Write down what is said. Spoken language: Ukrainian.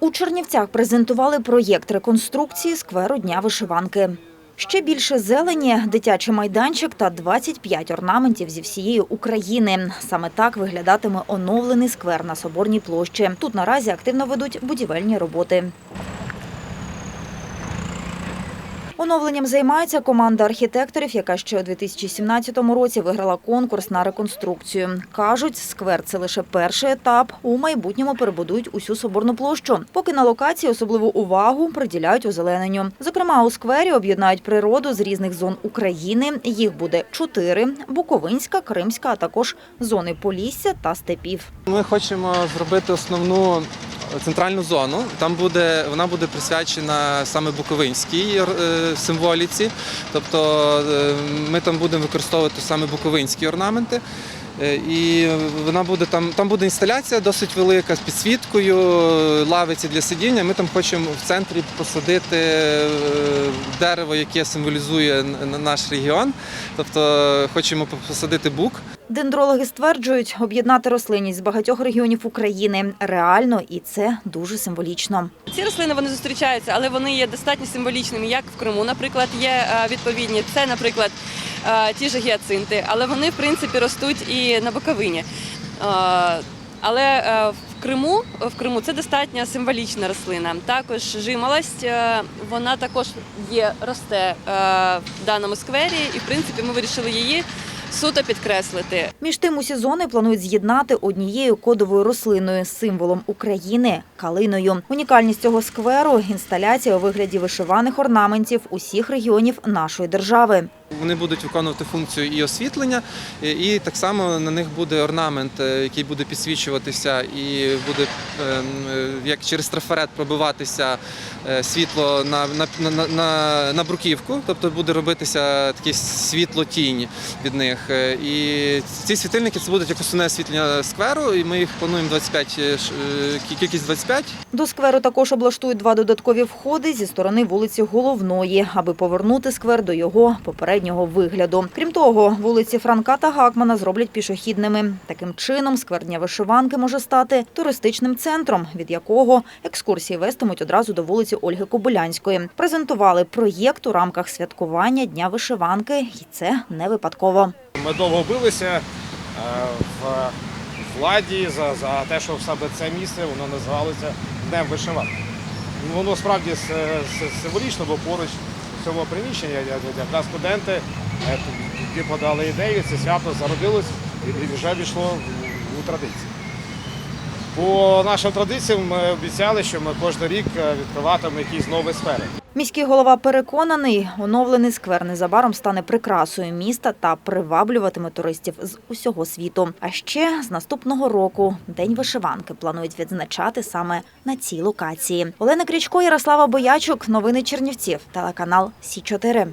У Чернівцях презентували проєкт реконструкції скверу Дня вишиванки. Ще більше зелені, дитячий майданчик та 25 орнаментів зі всієї України. Саме так виглядатиме оновлений сквер на Соборній площі. Тут наразі активно ведуть будівельні роботи. Оновленням займається команда архітекторів, яка ще у 2017 році виграла конкурс на реконструкцію. Кажуть, сквер це лише перший етап. У майбутньому перебудують усю соборну площу. Поки на локації особливу увагу приділяють озелененню. Зокрема, у сквері об'єднають природу з різних зон України. Їх буде чотири: Буковинська, Кримська, а також зони Полісся та степів. Ми хочемо зробити основну центральну зону. Там буде вона буде присвячена саме буковинській е, символіці. Тобто е, ми там будемо використовувати саме буковинські орнаменти. Е, І вона буде там, там буде інсталяція досить велика з підсвіткою, лавиці для сидіння. Ми там хочемо в центрі посадити е, дерево, яке символізує наш регіон. Тобто хочемо посадити бук. Дендрологи стверджують, об'єднати рослинність з багатьох регіонів України реально, і це дуже символічно. Ці рослини вони зустрічаються, але вони є достатньо символічними, як в Криму, наприклад, є е, відповідні. Це, наприклад, е, ті ж гіацинти, але вони в принципі ростуть і на Буковині. Е, Але е, в Криму в Криму це достатньо символічна рослина. Також жимолость, е, вона також є, росте е, в даному сквері, і в принципі ми вирішили її суто підкреслити. Між тим усі зони планують з'єднати однією кодовою рослиною символом України калиною. Унікальність цього скверу інсталяція у вигляді вишиваних орнаментів усіх регіонів нашої держави. Вони будуть виконувати функцію і освітлення, і- так само на них буде орнамент, е, який буде підсвічуватися і буде ем, е, як через трафарет пробиватися е, світло на, на, на, на, на бруківку, тобто буде робитися таке світло-тінь від них. І ці світильники це будуть як основне освітлення скверу, і ми їх плануємо 25, е, ш- е, кількість 25. До скверу також облаштують два додаткові входи зі сторони вулиці Головної, аби повернути сквер до його попереднього вигляду. Крім того, вулиці Франка та Гакмана зроблять пішохідними. Таким чином, сквер Дня вишиванки може стати туристичним центром, від якого екскурсії вестимуть одразу до вулиці Ольги Кобилянської. Презентували проєкт у рамках святкування Дня вишиванки, і це не випадково. Ми довго билися е, в владі за, за те, що саме це місце воно називалося Днем вишиванки. Ну, Воно справді символічно, бо поруч в цьому приміщенні я- я- якраз студенти які подали ідею, це свято зародилось і вже війшло у традицію. По нашим традиціям ми обіцяли, що ми кожен рік е, відкриватимемо якісь нові сфери. Міський голова переконаний, оновлений сквер незабаром стане прикрасою міста та приваблюватиме туристів з усього світу. А ще з наступного року День вишиванки планують відзначати саме на цій локації. Олена Крічко, Ярослава Боячук, новини Чернівців, телеканал Сі 4